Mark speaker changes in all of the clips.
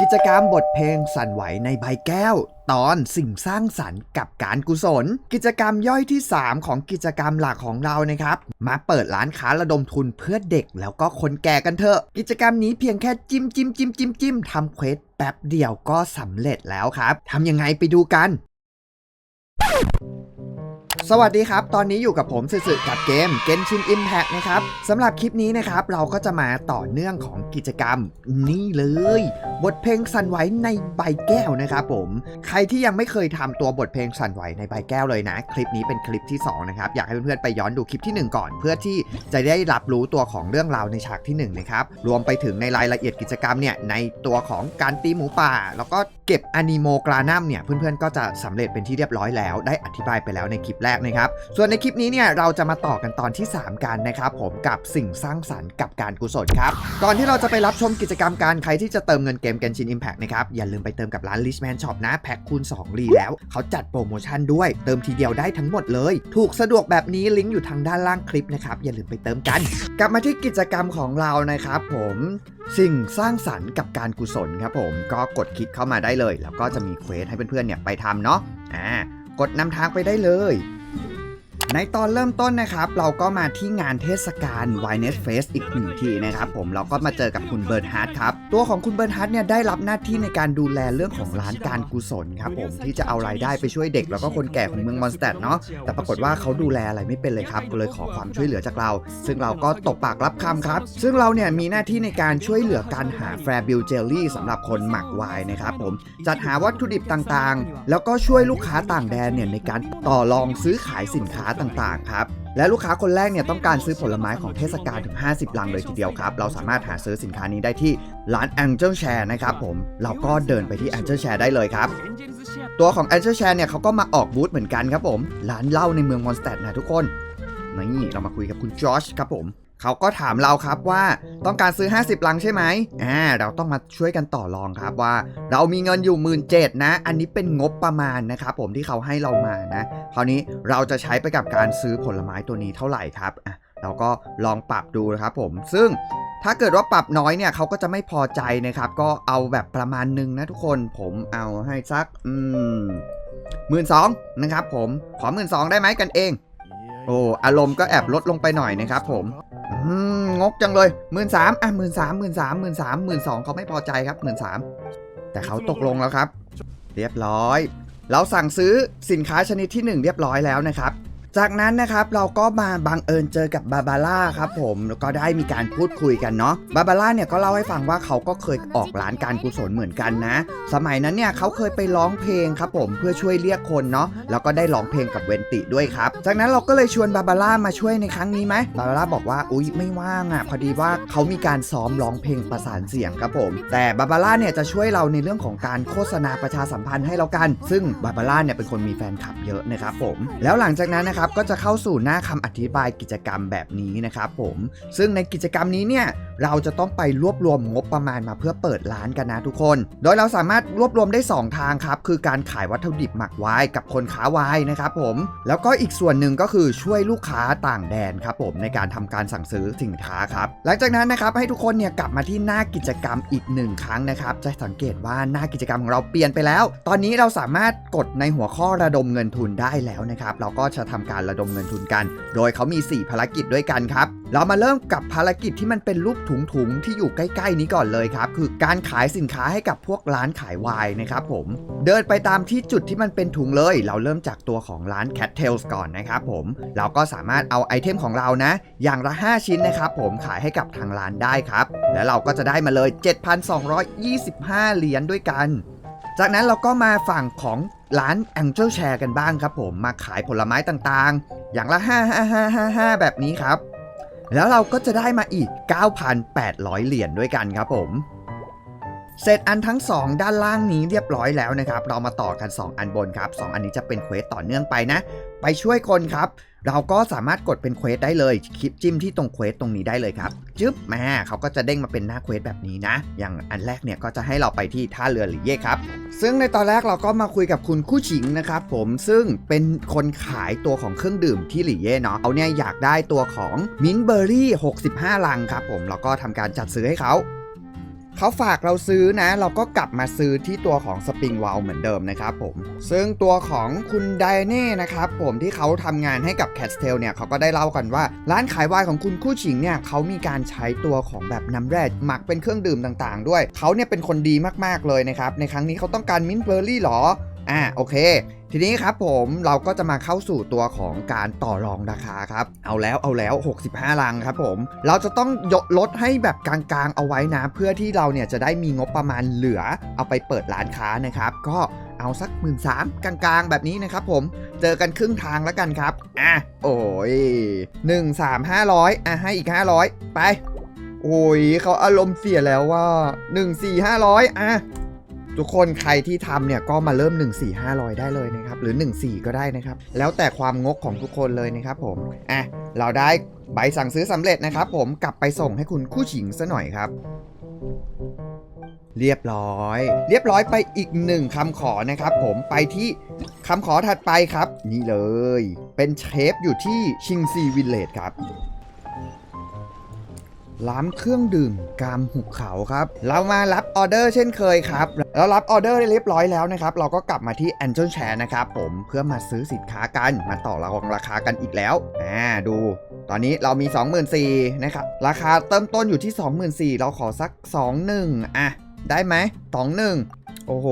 Speaker 1: กิจกรรมบทเพลงสั่นไหวในใบแก้ว ตอนสิ่งสร้างสรรค์กับการกุศล กิจกรรมย่อยที่ 3 ของกิจกรรมหลักของเรานะครับ มาเปิดร้านค้าระดมทุนเพื่อเด็กแล้วก็คนแก่กันเถอะ กิจกรรมนี้เพียงแค่จิ้มจิ้มจิ้มจิ้มจิ้มทำเควสแป๊บเดียวก็สำเร็จแล้วครับทำยังไงไปดูกัน สวัสดีครับ ตอนนี้อยู่กับผมสึๆกับเกม Genshin Impact นะครับสำหรับคลิปนี้นะครับ เราก็จะมาต่อเนื่องของกิจกรรม นี่เลย บทเพลงสั่นไหวในใบแก้วนะครับผม ใครที่ยังไม่เคยทำตัวบทเพลงสั่นไหวในใบแก้วเลยนะ คลิปนี้เป็นคลิปที่ 2 นะครับ อยากให้เพื่อนๆไปย้อนดูคลิปทีหนึ่1 ก่อน เพื่อที่จะได้รับรู้ตัวของเรื่องราวในฉากที่1นะครับรวมไปถึงในรายละเอียดกิจกรรมเนี่ยในตัวของการตีหมูป่า แล้วก็เก็บอนิโมกรานัมเนี่ยเพื่อนๆก็จะสำเร็จเป็นที่เรียบร้อยแล้วได้อธิบายไปแล้วในคลิปแรกนะครับ ส่วนในคลิปนี้เนี่ยเราจะมาต่อกันตอนที่ 3 กันนะครับผมกับสิ่งสร้างสรรค์กับการกุศลครับ ก่อนที่เราจะไปรับชมกิจกรรมการใครที่จะเติมเงินเกม Genshin Impact นะครับ อย่าลืมไปเติมกับร้าน Listman Shop นะ แพ็คคูณ 2 รีแล้ว เขาจัดโปรโมชั่นด้วย เติมทีเดียวได้ทั้งหมดเลย ถูกสะดวกแบบนี้ลิงก์อยู่ทางด้านล่างคลิปนะครับ อย่าลืมไปเติมกัน กลับมาที่กิจกรรมของเรานะครับผมสิ่งสร้างสรรค์กับการกุศลครับผมก็กดคลิกเข้ามาได้เลย แล้วก็จะมีเควสให้เพื่อนๆเนี่ยไปทำเนาะอ่ากดนำทางไปได้เลย ในตอนเริ่มต้นนะครับ เราก็มาที่งานเทศกาล w i n e s Fest อีกหนึ่งทีนะครับผมเราก็มาเจอกับคุณเบิร์ดฮาร์ดครับ ตัวของคุณเบิร์ดฮาร์ดเนี่ยได้รับหน้าที่ในการดูแลเรื่องของร้านการกุศลครับผมที่จะเอารายได้ไปช่วยเด็กแล้วก็คนแก่ของเมืองมอนสเตดเนาะแต่ปรากฏว่าเขาดูแลอะไรไม่เป็นเลยครับก็เลยขอความช่วยเหลือจากเรา ซึ่งเราก็ตกปากรับคำครับ ซึ่งเราเนี่ยมีหน้าที่ในการช่วยเหลือการหาแฟร์บิลเจลลี่สำหรับคนหมักไวน์นะครับผมจัดหาวัตถุดิบต่างๆ แล้วก็ช่วยลูกค้าต่างแดนเนี่ยในการต่อรองซื้อขายสินค้าต่างๆครับและลูกค้าคนแรกเนี่ยต้องการซื้อผลไม้ของเทศกาลถึง 50 ลังเลยทีเดียวครับ เราสามารถหาซื้อสินค้านี้ได้ที่ร้าน Angel Share นะครับผม เราก็เดินไปที่ Angel Share ได้เลยครับ ตัวของ Angel Share เนี่ยเขาก็มาออกบูธเหมือนกันครับผม ร้านเหล้าในเมืองมอนสเตดนะทุกคน นี่เรามาคุยกับคุณจอชครับผม เขาก็ถามเราครับว่าต้องการซื้อ 50 ลังใช่ไหมอ่าเราต้องมาช่วยกันต่อรองครับว่า เรามีเงินอยู่หมื่นเนะ อันนี้เป็นงบประมาณนะครับผมที่เขาให้เรามานะ คราวนี้เราจะใช้ไปกับการซื้อผลไม้ตัวนี้เท่าไหร่ครับอะเราก็ลองปรับดูนะครับผมซึ่งถ้าเกิดว่าปรับน้อยเนี่ยเขาก็จะไม่พอใจนะครับ ก็เอาแบบประมาณหนึ่งนะทุกคนผมเอาให้สักอืมหมื่นสองนะครับผมขอหมื่นสองได้ไหมกันเอง โอ้อารมณ์ก็แอบลดลงไปหน่อยนะครับผม งกจังเลยหมื่นสามอะหมื่นสามหมื่นสามหมื่นสามหมื่นสองเขาไม่พอใจครับหมื่นสามแต่เขาตกลงแล้วครับ เรียบร้อย เราสั่งซื้อสินค้าชนิดที่ 1 เรียบร้อยแล้วนะครับ จากนั้นนะครับเราก็มาบังเอิญเจอกับบาบาร่าครับผมแล้วก็ได้มีการพูดคุยกันเนาะบาบาร่าเนี่ยก็เล่าให้ฟังว่าเขาก็เคยออกร้านการกุศลเหมือนกันนะ สมัยนั้นเนี่ยเขาเคยไปร้องเพลงครับผมเพื่อช่วยเรียกคนเนาะแล้วก็ได้ร้องเพลงกับเวนติด้วยครับ จากนั้นเราก็เลยชวนบาบาร่ามาช่วยในครั้งนี้ไหมบาบาร่าบอกว่าอุ๊ยไม่ว่างอะพอดีว่าเขามีการซ้อมร้องเพลงประสานเสียงครับผม แต่บาบาร่าเนี่ยจะช่วยเราในเรื่องของการโฆษณาประชาสัมพันธ์ให้เรากัน ซึ่งบาบาร่าเนี่ยเป็นคนมีแฟนคลับเยอะนะครับผม แล้วหลังจากนั้นนะครับก็จะเข้าสู่หน้าคำอธิบายกิจกรรมแบบนี้นะครับผมซึ่งในกิจกรรมนี้เนี่ยเราจะต้องไปรวบรวมงบประมาณมาเพื่อเปิดร้านกันนะทุกคน โดยเราสามารถรวบรวมได้ 2 ทางครับ คือการขายวัตถุดิบหมักไว้กับคนค้าไว้นะครับผมแล้วก็อีกส่วนหนึ่งก็คือช่วยลูกค้าต่างแดนครับผมในการทำการสั่งซื้อสินค้าครับหลังจากนั้นนะครับให้ทุกคนเนี่ยกลับมาที่หน้ากิจกรรมอีกหนึ่งครั้งนะครับจะสังเกตว่าหน้ากิจกรรมของเราเปลี่ยนไปแล้ว ตอนนี้เราสามารถกดในหัวข้อระดมเงินทุนได้แล้วนะครับเราก็จะทำการระดมเงินทุนกัน โดยเขามี 4 ภารกิจด้วยกันครับ เรามาเริ่มกับภารกิจที่มันเป็นรูปถุงๆ ที่อยู่ใกล้ๆ นี้ก่อนเลยครับ คือการขายสินค้าให้กับพวกร้านขายไวน์นะครับผม เดินไปตามที่จุดที่มันเป็นถุงเลย เราเริ่มจากตัวของร้าน Cat Tails ก่อนนะครับผม เราก็สามารถเอาไอเทมของเรานะ อย่างละ 5 ชิ้นนะครับผมขายให้กับทางร้านได้ครับ แล้วเราก็จะได้มาเลย 7,225 เหรียญด้วยกัน จากนั้นเราก็มาฝั่งของร้าน Angel Share กันบ้างครับผมมาขายผลไม้ต่างๆ อย่างละ5 5 5 5 5 แบบนี้ครับ แล้วเราก็จะได้มาอีก 9,800 เหรียญด้วยกันครับผม เสร็จอันทั้ง 2 ด้านล่างนี้เรียบร้อยแล้วนะครับ เรามาต่อกัน 2 อันบนครับ 2 อันนี้จะเป็นเควสต่อเนื่องไปนะ ไปช่วยคนครับ เราก็สามารถกดเป็นเควสได้เลยคลิปจิ้มที่ตรงเควสตรงนี้ได้เลยครับจึ๊บมาเขาก็จะเด้งมาเป็นหน้าเควสแบบนี้นะ อย่างอันแรกเนี่ยก็จะให้เราไปที่ท่าเรือหรือเย่ครับ ซึ่งในตอนแรกเราก็มาคุยกับคุณคู่ชิงนะครับผมซึ่งเป็นคนขายตัวของเครื่องดื่มที่หลี่เย่เนาะเขาเนี่ยอยากได้ตัวของมินเบอรี่ 65 ลังครับผมแล้วก็ทำการจัดซื้อให้เขา เขาฝากเราซื้อนะ เราก็กลับมาซื้อที่ตัวของสปริงวอลเหมือนเดิมนะครับผม ซึ่งตัวของคุณไดเน่นะครับผมที่เขาทำงานให้กับแคสเทลเนี่ยเขาก็ได้เล่ากันว่า ร้านขายไวน์ของคุณคู่ชิงเนี่ยเขามีการใช้ตัวของแบบน้ำแร่หมักเป็นเครื่องดื่มต่างๆ ด้วย เขาเนี่ยเป็นคนดีมากๆเลยนะครับในครั้งนี้เขาต้องการมิ้นท์เบอร์รี่หรอ อ่าโอเค ทีนี้ครับผมเราก็จะมาเข้าสู่ตัวของการต่อรองราคาครับ เอาแล้วเอาแล้ว 65 ลังครับผม เราจะต้องยกลดให้แบบกลางๆเอาไว้นะ เพื่อที่เราเนี่ยจะได้มีงบประมาณเหลือเอาไปเปิดร้านค้านะครับ ก็เอาสัก1 3ื่นสามกลางๆ แบบนี้นะครับผม เจอกันครึ่งทางแล้วกันครับ อะ โอ้ย1 3 500อะให้อีก500ไป โอ้ยเขาอารมณ์เสียแล้วว่า1 4 500อะ ทุกคนใครที่ทำเนี่ยก็มาเริ่ม 1 4 500 ได้เลยนะครับ หรือ 1 4 ก็ได้นะครับ แล้วแต่ความงกของทุกคนเลยนะครับผม อะ เราได้ใบสั่งซื้อสำเร็จนะครับผมกลับไปส่งให้คุณคู่ฉิงซะหน่อยครับเรียบร้อย เรียบร้อยไปอีกหนึ่งคำขอนะครับ ผมไปที่คำขอถัดไปครับ นี่เลย เป็นเชฟอยู่ที่ชิงซีวิลเลจครับ ร้านเครื่องดื่มกามหุบเขาครับ เรามารับออเดอร์เช่นเคยครับแล้วรับออเดอร์ได้เรียบร้อยแล้วนะครับ เราก็กลับมาที่ a n g e l Share นะครับผมเพื่อมาซื้อสินค้ากันมาต่อรองราคากันอีกแล้วอ่าดู ตอนนี้เรามี 24,000นะครับราคาเริ่มต้นอยู่ที่ 24,000เราขอสัก 21อะได้ไหม21โอ้โห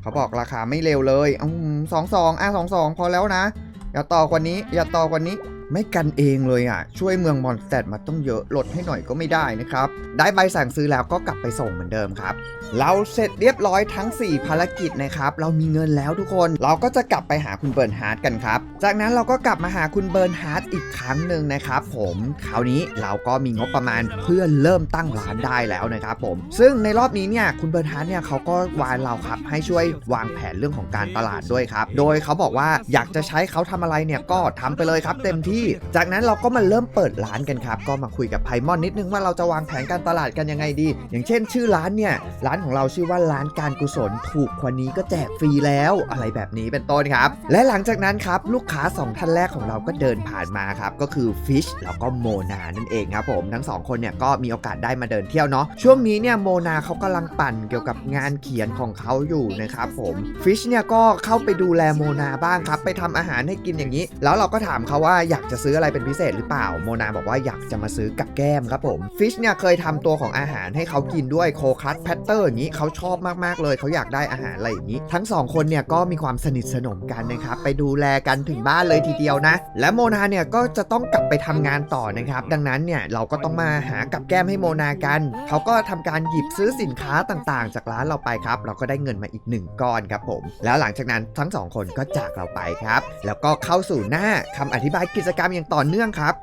Speaker 1: เขาบอกราคาไม่เร็วเลยอืม22อะ22พอแล้วนะ อย่าต่อกว่านี้ อย่าต่อกว่านี้ ไม่กันเองเลยอะ ช่วยเมืองมอนสเตดมาต้องเยอะลดให้หน่อยก็ไม่ได้นะครับ ได้ใบสั่งซื้อแล้วก็กลับไปส่งเหมือนเดิมครับ เราเสร็จเรียบร้อยทั้ง 4 ภารกิจนะครับ เรามีเงินแล้วทุกคน เราก็จะกลับไปหาคุณเบิร์นฮาร์ดกันครับ จากนั้นเราก็กลับมาหาคุณเบิร์นฮาร์ดอีกครั้งหนึ่งนะครับผมคราวนี้เราก็มีงบประมาณเพื่อเริ่มตั้งร้านได้แล้วนะครับผม ซึ่งในรอบนี้เนี่ยคุณเบิร์นฮาร์ดเนี่ยเขาก็วานเราครับให้ช่วยวางแผนเรื่องของการตลาดด้วยครับ โดยเขาบอกว่าอยากจะใช้เขาทำอะไรเนี่ยก็ทำไปเลยครับเต็มที่ จากนั้นเราก็มาเริ่มเปิดร้านกันครับ ก็มาคุยกับไพมอนนิดนึงว่าเราจะวางแผนการตลาดกันยังไงดี อย่างเช่น ชื่อร้านเนี่ยร้านของเราชื่อว่าร้านการกุศลถูกกว่านี้ก็แจกฟรีแล้วอะไรแบบนี้เป็นต้นครับ และหลังจากนั้นครับลูกค้า 2 ท่านแรกของเราก็เดินผ่านมาครับก็คือฟิชแล้วก็โมนานั่นเองครับผมทั้งสองคนเนี่ยก็มีโอกาสได้มาเดินเที่ยวเนาะช่วงนี้เนี่ยโมนาเขากำลังปั่นเกี่ยวกับงานเขียนของเขาอยู่นะครับผมฟิชเนี่ยก็เข้าไปดูแลโมนาบ้างครับไปทำอาหารให้กินอย่างนี้ แล้วเราก็ถามเขาว่าอยากจะซื้ออะไรเป็นพิเศษหรือเปล่าโมนาบอกว่าอยากจะมาซื้อกับแก้มครับผมฟิชเนี่ยเคยทำตัวของอาหารให้เขากินด้วยโคคัสแพตเตอร์อย่างนี้เขาชอบมากๆเลยเขาอยากได้อาหารอะไรอย่างนี้ ทั้งสองคนเนี่ยก็มีความสนิทสนมกันนะครับไปดูแลกันถึงบ้านเลยทีเดียวนะ และโมนาเนี่ยก็จะต้องกลับไปทำงานต่อนะครับ ดังนั้นเนี่ยเราก็ต้องมาหากับแก้มให้โมนากันเขาก็ทำการหยิบซื้อสินค้าต่างๆ จากร้านเราไปครับ เราก็ได้เงินมาอีกหนึ่งก้อนครับผมแล้วหลังจากนั้นทั้งสองคนก็จากเราไปครับ แล้วก็เข้าสู่หน้าคำอธิบายกิจกรรมอย่างต่อเนื่องครับ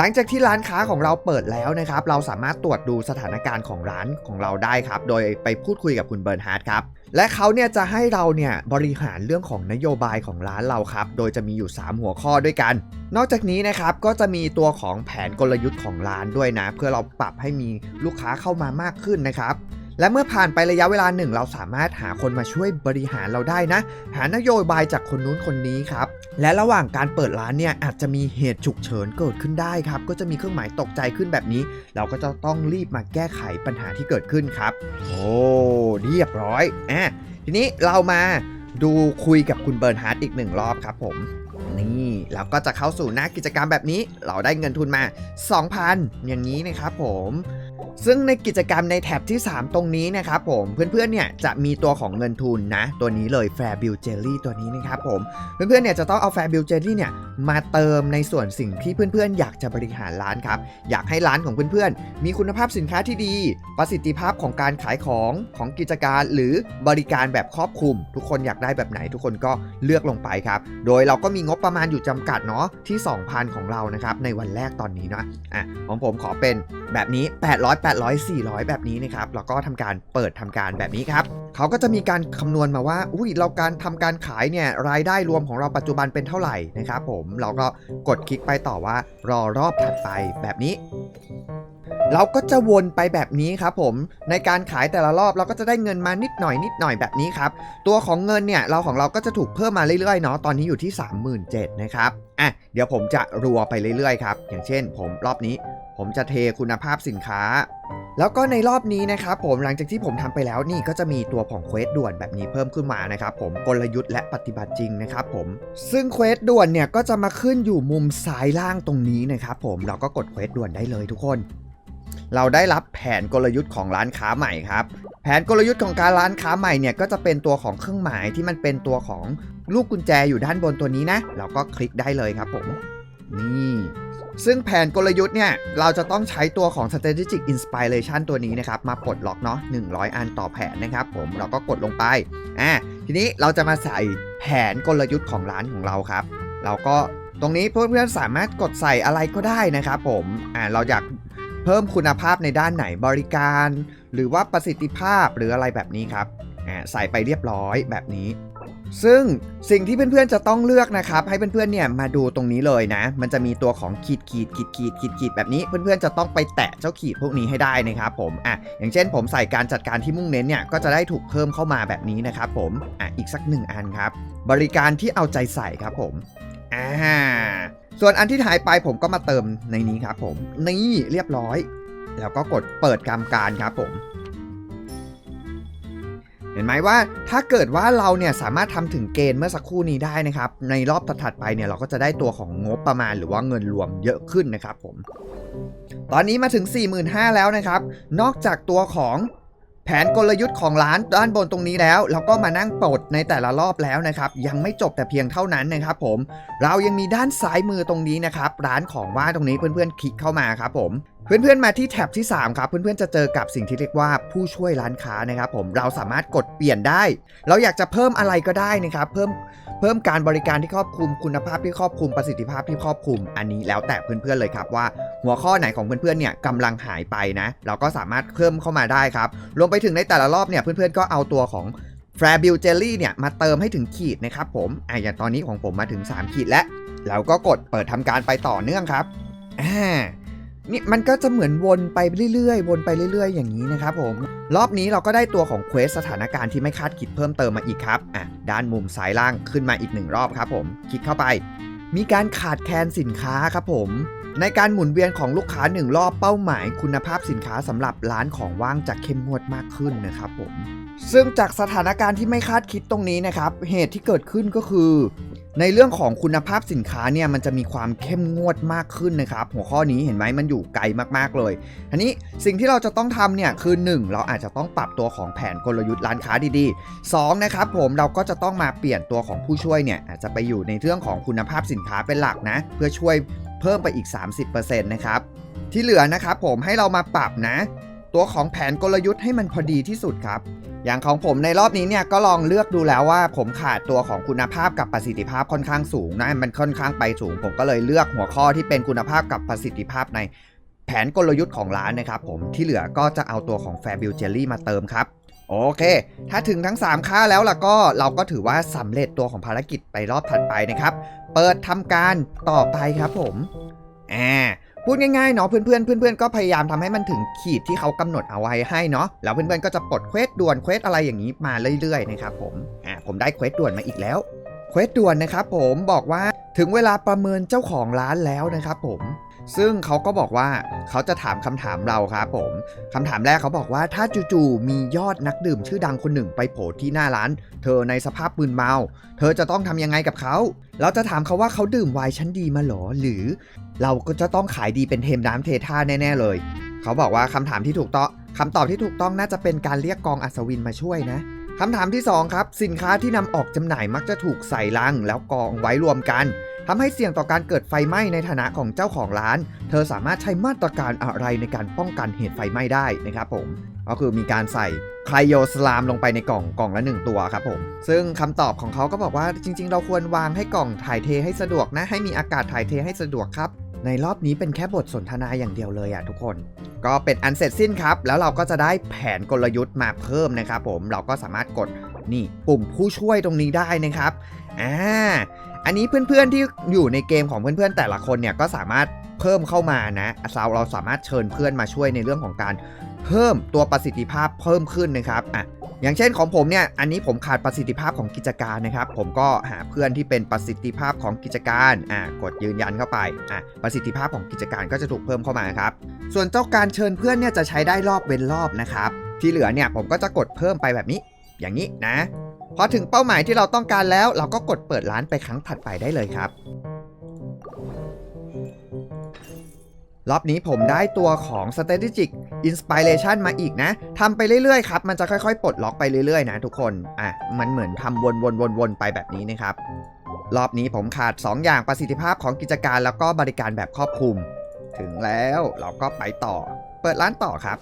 Speaker 1: หลังจากที่ร้านค้าของเราเปิดแล้วนะครับ เราสามารถตรวจดูสถานการณ์ของร้านของเราได้ครับ โดยไปพูดคุยกับคุณเบิร์นฮาร์ดครับ และเขาเนี่ยจะให้เราเนี่ยบริหารเรื่องของนโยบายของร้านเราครับ โดยจะมีอยู่ 3 หัวข้อด้วยกัน นอกจากนี้นะครับก็จะมีตัวของแผนกลยุทธ์ของร้านด้วยนะ เพื่อเราปรับให้มีลูกค้าเข้ามามากขึ้นนะครับ และเมื่อผ่านไประยะเวลาหนึ่งเราสามารถหาคนมาช่วยบริหารเราได้นะ หานโยบายจากคนนู้นคนนี้ครับ และระหว่างการเปิดร้านเนี่ยอาจจะมีเหตุฉุกเฉินเกิดขึ้นได้ครับ ก็จะมีเครื่องหมายตกใจขึ้นแบบนี้ เราก็จะต้องรีบมาแก้ไขปัญหาที่เกิดขึ้นครับ โอ้เรียบร้อยอะทีนี้เรามาดูคุยกับคุณเบิร์นฮาร์ดอีกหนึ่งรอบครับผมนี่เราก็จะเข้าสู่หน้ากิจกรรมแบบนี้ เราได้เงินทุนมา 2,000 อย่างนี้นะครับผม ซึ่งในกิจกรรมในแท็บที่ 3 ตรงนี้นะครับผมเพื่อนๆเนี่ยจะมีตัวของเงินทุนนะ ตัวนี้เลย Fair Bill Jelly ตัวนี้นะครับผมเพื่อนๆเนี่ยจะต้องเอา Fair Bill Jelly เนี่ยมาเติมในส่วนสิ่งที่เพื่อนๆ อยากจะบริหารร้านครับ อยากให้ร้านของเพื่อนๆ มีคุณภาพสินค้าที่ดี ประสิทธิภาพของการขายของของกิจการหรือบริการแบบครอบคลุม ทุกคนอยากได้แบบไหนทุกคนก็เลือกลงไปครับ โดยเราก็มีงบประมาณอยู่จำกัดเนาะที่ 2,000 ของเรานะครับในวันแรกตอนนี้นะอะของผมขอเป็นแบบนี้800 800 400 แบบนี้นะครับแล้วก็ทำการเปิดทำการแบบนี้ครับเขาก็จะมีการคำนวณมาว่าอุ้ยเราการทำการขายเนี่ยรายได้รวมของเราปัจจุบันเป็นเท่าไหร่นะครับผมเราก็กดคลิกไปต่อว่ารอรอบถัดไปแบบนี้ เราก็จะวนไปแบบนี้ครับผมในการขายแต่ละรอบเราก็จะได้เงินมานิดหน่อยนิดหน่อยแบบนี้ครับตัวของเงินเนี่ยเราของเราก็จะถูกเพิ่มมาเรื่อยๆเนาะตอนนี้อยู่ที่ 37,000นะครับอะเดี๋ยวผมจะรัวไปเรื่อยๆครับอย่างเช่น ผมรอบนี้ ผมจะเทคุณภาพสินค้า แล้วก็ในรอบนี้นะครับผมหลังจากที่ผมทำไปแล้วนี่ก็จะมีตัวของเควสด่วนแบบนี้เพิ่มขึ้นมานะครับผมกลยุทธ์และปฏิบัติจริงนะครับผมซึ่งเควสด่วนเนี่ยก็จะมาขึ้นอยู่มุมซ้ายล่างตรงนี้นะครับผมเราก็กดเควสด่วนได้เลยทุกคน เราได้รับแผนกลยุทธ์ของร้านค้าใหม่ครับ แผนกลยุทธ์ของการร้านค้าใหม่เนี่ยก็จะเป็นตัวของเครื่องหมายที่มันเป็นตัวของลูกกุญแจอยู่ด้านบนตัวนี้นะ เราก็คลิกได้เลยครับผมนี่ซึ่งแผนกลยุทธ์เนี่ย เราจะต้องใช้ตัวของ strategic inspiration ตัวนี้นะครับ มาปลดล็อกเนาะ100 อันต่อแผนนะครับผมเราก็กดลงไปอะทีนี้เราจะมาใส่แผนกลยุทธ์ของร้านของเราครับ เราก็ตรงนี้เพื่อนๆสามารถกดใส่อะไรก็ได้นะครับผมอ่าเราอยาก เพิ่มคุณภาพในด้านไหนบริการ หรือว่าประสิทธิภาพหรืออะไรแบบนี้ครับอ่าใส่ไปเรียบร้อยแบบนี้ ซึ่งสิ่งที่เพื่อนๆจะต้องเลือกนะครับ ให้เพื่อนๆเนี่ยมาดูตรงนี้เลยนะ มันจะมีตัวของขีดขีดขีดขีดขีดขีดแบบนี้เพื่อนๆจะต้องไปแตะเจ้าขีดพวกนี้ให้ได้นะครับผมอะอย่างเช่นผมใส่การจัดการที่มุ่งเน้นเนี่ยก็จะได้ถูกเพิ่มเข้ามาแบบนี้นะครับผมอะอีกสักหนึ่งอันครับ บริการที่เอาใจใส่ครับผมอ่า ส่วนอันที่หายไปผมก็มาเติมในนี้ครับผม นี่เรียบร้อย แล้วก็กดเปิดกรรมการครับผม เห็นไหมว่าถ้าเกิดว่าเราเนี่ยสามารถทำถึงเกณฑ์เมื่อสักครู่นี้ได้นะครับ ในรอบถัดไปเนี่ยเราก็จะได้ตัวของงบประมาณหรือว่าเงินรวมเยอะขึ้นนะครับผม ตอนนี้มาถึง 45,000แล้วนะครับ นอกจากตัวของ ผนกลยุทธ์ของร้านด้านบนตรงนี้แล้วเราก็มานั่งปลดในแต่ละรอบแล้วนะครับยังไม่จบแต่เพียงเท่านั้นนะครับผมเรายังมีด้านซ้ายมือตรงนี้นะครับร้านของว่าตรงนี้เพื่อนๆคลิกเข้ามาครับผมเพื่อนๆ มาที่แท็บที่ 3 ครับ เพื่อนๆ จะเจอกับสิ่งที่เรียกว่าผู้ช่วยร้านค้านะครับผมเราสามารถกดเปลี่ยนได้ เราอยากจะเพิ่มอะไรก็ได้นะครับ เพิ่ม เพิ่มการบริการที่ครอบคลุมคุณภาพที่ครอบคลุมประสิทธิภาพที่ครอบคลุม อันนี้แล้วแต่เพื่อนๆเลยครับว่า หัวข้อไหนของเพื่อนๆเนี่ยกำลังหายไปนะ เราก็สามารถเพิ่มเข้ามาได้ครับรวมไปถึงในแต่ละรอบเนี่ยเพื่อนๆก็เอาตัวของ f r a b i l Jelly เนี่ยมาเติมให้ถึงขีดนะครับผมอะอย่างตอนนี้ของผมมาถึง 3 ขีดแล้วเราก็กดเปิดทำการไปต่อเนื่องครับอ่า นี่มันก็จะเหมือนวนไปเรื่อยๆ วนไปเรื่อย ๆ อย่างนี้นะครับผม รอบนี้เราก็ได้ตัวของเควสสถานการณ์ที่ไม่คาดคิดเพิ่มเติมมาอีกครับ อะ ด้านมุมซ้ายล่างขึ้นมาอีกหนึ่งรอบครับผม คลิกเข้าไป มีการขาดแคลนสินค้าครับผม ในการหมุนเวียนของลูกค้าหนึ่งรอบเป้าหมาย คุณภาพสินค้าสำหรับร้านของว่างจะเข้มงวดมากขึ้นนะครับผมซึ่งจากสถานการณ์ที่ไม่คาดคิดตรงนี้นะครับ เหตุที่เกิดขึ้นก็คือ ในเรื่องของคุณภาพสินค้าเนี่ยมันจะมีความเข้มงวดมากขึ้นนะครับ หัวข้อนี้เห็นไหมมันอยู่ไกลมากๆเลยทีนี้สิ่งที่เราจะต้องทำเนี่ยคือ 1 เราอาจจะต้องปรับตัวของแผนกลยุทธ์ร้านค้าดีๆ2นะครับผมเราก็จะต้องมาเปลี่ยนตัวของผู้ช่วยเนี่ยอาจจะไปอยู่ในเรื่องของคุณภาพสินค้าเป็นหลักนะ เพื่อช่วยเพิ่มไปอีก 30%นะครับที่เหลือนะครับผมให้เรามาปรับนะ ตัวของแผนกลยุทธ์ให้มันพอดีที่สุดครับ อย่างของผมในรอบนี้เนี่ยก็ลองเลือกดูแล้วว่าผมขาดตัวของคุณภาพกับประสิทธิภาพค่อนข้างสูงนะมันค่อนข้างไปสูง ผมก็เลยเลือกหัวข้อที่เป็นคุณภาพกับประสิทธิภาพในแผนกลยุทธ์ของร้านนะครับผมที่เหลือก็จะเอาตัวของ f a b u l Jelly มาเติมครับโอเค ถ้าถึงทั้ง 3 ค่าแล้วล่ะก็เราก็ถือว่าสำเร็จตัวของภารกิจไปรอบถัดไปนะครับ เปิดทำการต่อไปครับผมอ่า พูดง่ายๆเนาะเพื่อนๆเพื่อนๆก็พยายามทำให้มันถึงขีดที่เขากำหนดเอาไว้ให้เนาะแล้วเพื่อนๆก็จะปลดเควสด่วนเควสอะไรอย่างนี้มาเรื่อยๆนะครับผมอ่าผมได้เควสด่วนมาอีกแล้วเควสด่วนนะครับผมบอกว่า ถึงเวลาประเมินเจ้าของร้านแล้วนะครับผม ซึ่งเขาก็บอกว่าเขาจะถามคำถามเราครับผมคำถามแรกเขาบอกว่าถ้าจู่ๆมียอดนักดื่มชื่อดังคนหนึ่งไปโผล่ที่หน้าร้าน เธอในสภาพมึนเมา เธอจะต้องทำยังไงกับเขา เราจะถามเขาว่าเขาดื่มไวน์ชั้นดีมาหรอ หรือ เราก็จะต้องขายดีเป็นเทมน้ำเทท่าแน่ๆเลย เขาบอกว่าคำถามที่ถูกต้องคำตอบที่ถูกต้องน่าจะเป็นการเรียกกองอัศวินมาช่วยนะ คำถามที่ 2 ครับ สินค้าที่นำออกจำหน่ายมักจะถูกใส่ลัง แล้วกองไว้รวมกันทำให้เสี่ยงต่อการเกิดไฟไหม้ในฐานะของเจ้าของร้าน เธอสามารถใช้มาตรการอะไรในการป้องกันเหตุไฟไหม้ได้นะครับผม ก็คือมีการใส่ไคลโยสลามลงไปในกล่องกล่องละ 1 ตัวครับผม ซึ่งคำตอบของเขาก็บอกว่าจริง ๆ เราควรวางให้กล่องถ่ายเทให้สะดวกนะ ให้มีอากาศถ่ายเทให้สะดวกครับ ในรอบนี้เป็นแค่บทสนทนาอย่างเดียวเลยอะทุกคน ก็เป็นอันเสร็จสิ้นครับ แล้วเราก็จะได้แผนกลยุทธ์มาเพิ่มนะครับผมเราก็สามารถกดนี่ปุ่มผู้ช่วยตรงนี้ได้นะครับอ่าอันนี้เพื่อนๆที่อยู่ในเกมของเพื่อนๆแต่ละคนเนี่ยก็สามารถเพิ่มเข้ามานะเราเราสามารถเชิญเพื่อนมาช่วยในเรื่องของการเพิ่มตัวประสิทธิภาพเพิ่มขึ้นนะครับอะ อย่างเช่นของผมเนี่ย อันนี้ผมขาดประสิทธิภาพของกิจการนะครับ ผมก็หาเพื่อนที่เป็นประสิทธิภาพของกิจการ อะกดยืนยันเข้าไป อะประสิทธิภาพของกิจการก็จะถูกเพิ่มเข้ามาครับ ส่วนเจ้าการเชิญเพื่อนเนี่ยจะใช้ได้รอบเว้นรอบนะครับ ที่เหลือเนี่ยผมก็จะกดเพิ่มไปแบบนี้ อย่างนี้นะ พอถึงเป้าหมายที่เราต้องการแล้ว เราก็กดเปิดร้านไปครั้งถัดไปได้เลยครับ รอบนี้ผมได้ตัวของ strategic inspiration มาอีกนะทำไปเรื่อยๆครับ มันจะค่อยๆ ปลดล็อกไปเรื่อยๆ นะทุกคน อะ มันเหมือนทำวนๆๆๆ ไปแบบนี้นะครับ รอบนี้ผมขาด 2 อย่างประสิทธิภาพของกิจการแล้วก็บริการแบบครอบคลุม ถึงแล้วเราก็ไปต่อ เปิดร้านต่อครับ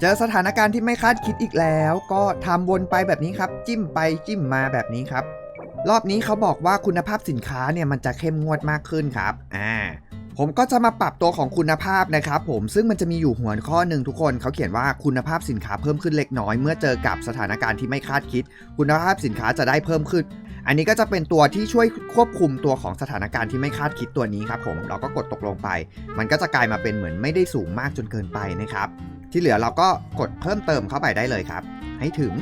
Speaker 1: เจอสถานการณ์ที่ไม่คาดคิดอีกแล้ว ก็ทำวนไปแบบนี้ครับ จิ้มไปจิ้มมาแบบนี้ครับ รอบนี้เขาบอกว่าคุณภาพสินค้าเนี่ยมันจะเข้มงวดมากขึ้นครับ อ่า ผมก็จะมาปรับตัวของคุณภาพนะครับผมซึ่งมันจะมีอยู่หัวข้อหนึ่งทุกคนเขาเขียนว่าคุณภาพสินค้าเพิ่มขึ้นเล็กน้อย เมื่อเจอกับสถานการณ์ที่ไม่คาดคิด คุณภาพสินค้าจะได้เพิ่มขึ้น อันนี้ก็จะเป็นตัวที่ช่วยควบคุมตัวของสถานการณ์ที่ไม่คาดคิดตัวนี้ครับผมเราก็กดตกลงไป มันก็จะกลายมาเป็นเหมือนไม่ได้สูงมากจนเกินไปนะครับ ที่เหลือเราก็กดเพิ่มเติมเข้าไปได้เลยครับ ให้ถึง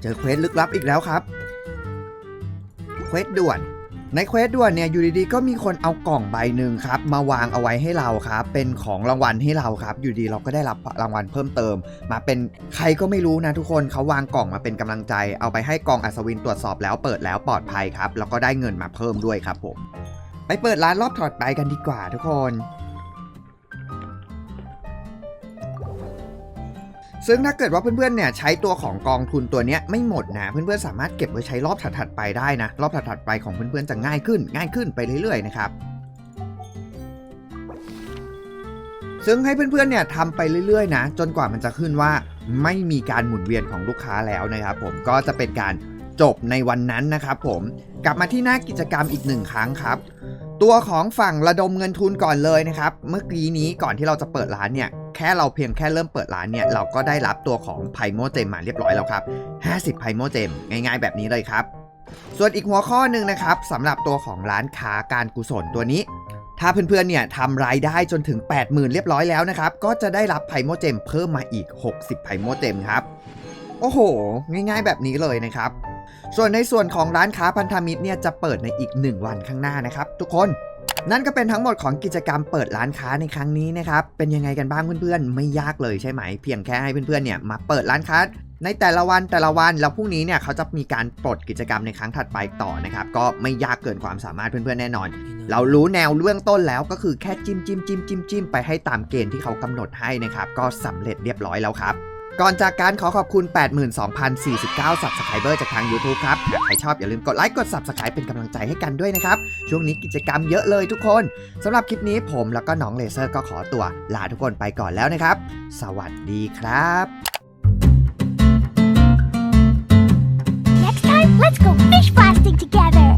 Speaker 1: เจอเควสลึกลับอีกแล้วครับเควสด่วน ในเควสด่วนเนี่ยอยู่ดีๆก็มีคนเอากล่องใบหนึ่งครับมาวางเอาไว้ให้เราครับ เป็นของรางวัลให้เราครับ อยู่ดีเราก็ได้รับรางวัลเพิ่มเติม มาเป็นใครก็ไม่รู้นะทุกคนเขาวางกล่องมาเป็นกำลังใจ เอาไปให้กองอัศวินตรวจสอบแล้วเปิดแล้วปลอดภัยครับแล้วก็ได้เงินมาเพิ่มด้วยครับผมไปเปิดร้านรอบถอดไปกันดีกว่าทุกคน ซึ่งถ้าเกิดว่าเพื่อนๆเนี่ยใช้ตัวของกองทุนตัวนี้ไม่หมดนะเพื่อนๆสามารถเก็บไว้ใช้รอบถัดๆไปได้นะรอบถัดๆไปของเพื่อนๆจะง่ายขึ้น ง่ายขึ้นไปเรื่อยๆนะครับซึ่งให้เพื่อนๆเนี่ยทำไปเรื่อยๆนะจนกว่ามันจะขึ้นว่าไม่มีการหมุนเวียนของลูกค้าแล้วนะครับผมก็จะเป็นการจบในวันนั้นนะครับผมกลับมาที่หน้ากิจกรรมอีกหนึ่งครั้งครับ ตัวของฝั่งระดมเงินทุนก่อนเลยนะครับ เมื่อกี้นี้ก่อนที่เราจะเปิดร้านเนี่ย แค่เราเพียงแค่เริ่มเปิดร้านเนี่ยเราก็ได้รับตัวของไพโมเจมมาเรียบร้อยแล้วครับ 50ไพโมเจมง่าย ๆ แบบนี้เลยครับ ส่วนอีกหัวข้อหนึ่งนะครับสำหรับตัวของร้านค้าการกุศลตัวนี้ ถ้าเพื่อนๆเนี่ยทำรายได้จนถึง 80,000 เรียบร้อยแล้วนะครับ ก็จะได้รับไพโมเจมเพิ่มมาอีก 60ไพโมเจมครับ โอ้โห ง่าย ๆ แบบนี้เลยนะครับส่วนในส่วนของร้านค้าพันธมิตรเนี่ยจะเปิดในอีก 1 วันข้างหน้านะครับ ทุกคน นั่นก็เป็นทั้งหมดของกิจกรรมเปิดร้านค้าในครั้งนี้นะครับ เป็นยังไงกันบ้างเพื่อนๆ ไม่ยากเลยใช่ไหม เพียงแค่ให้เพื่อนๆ เนี่ยมาเปิดร้านค้าในแต่ละวันแต่ละวันแล้วพรุ่งนี้เนี่ยเขาจะมีการปลดกิจกรรมในครั้งถัดไปต่อนะครับก็ไม่ยากเกินความสามารถเพื่อนๆแน่นอน เรารู้แนวเรื่องต้นแล้วก็คือแค่จิ้มจิ้มจิ้มจิ้มจิ้มไปให้ตามเกณฑ์ที่เขากำหนดให้นะครับก็สำเร็จเรียบร้อยแล้วครับ ก่อนจากการขอขอบคุณ 82,049 Subscriber จากทาง YouTube ครับ ใครชอบอย่าลืมกดไลค์กด Subscribe เป็นกำลังใจให้กันด้วยนะครับ ช่วงนี้กิจกรรมเยอะเลยทุกคน สำหรับคลิปนี้ผมแล้วก็น้องเลเซอร์ก็ขอตัวลาทุกคนไปก่อนแล้วนะครับ สวัสดีครับ Next time let's go fish blasting together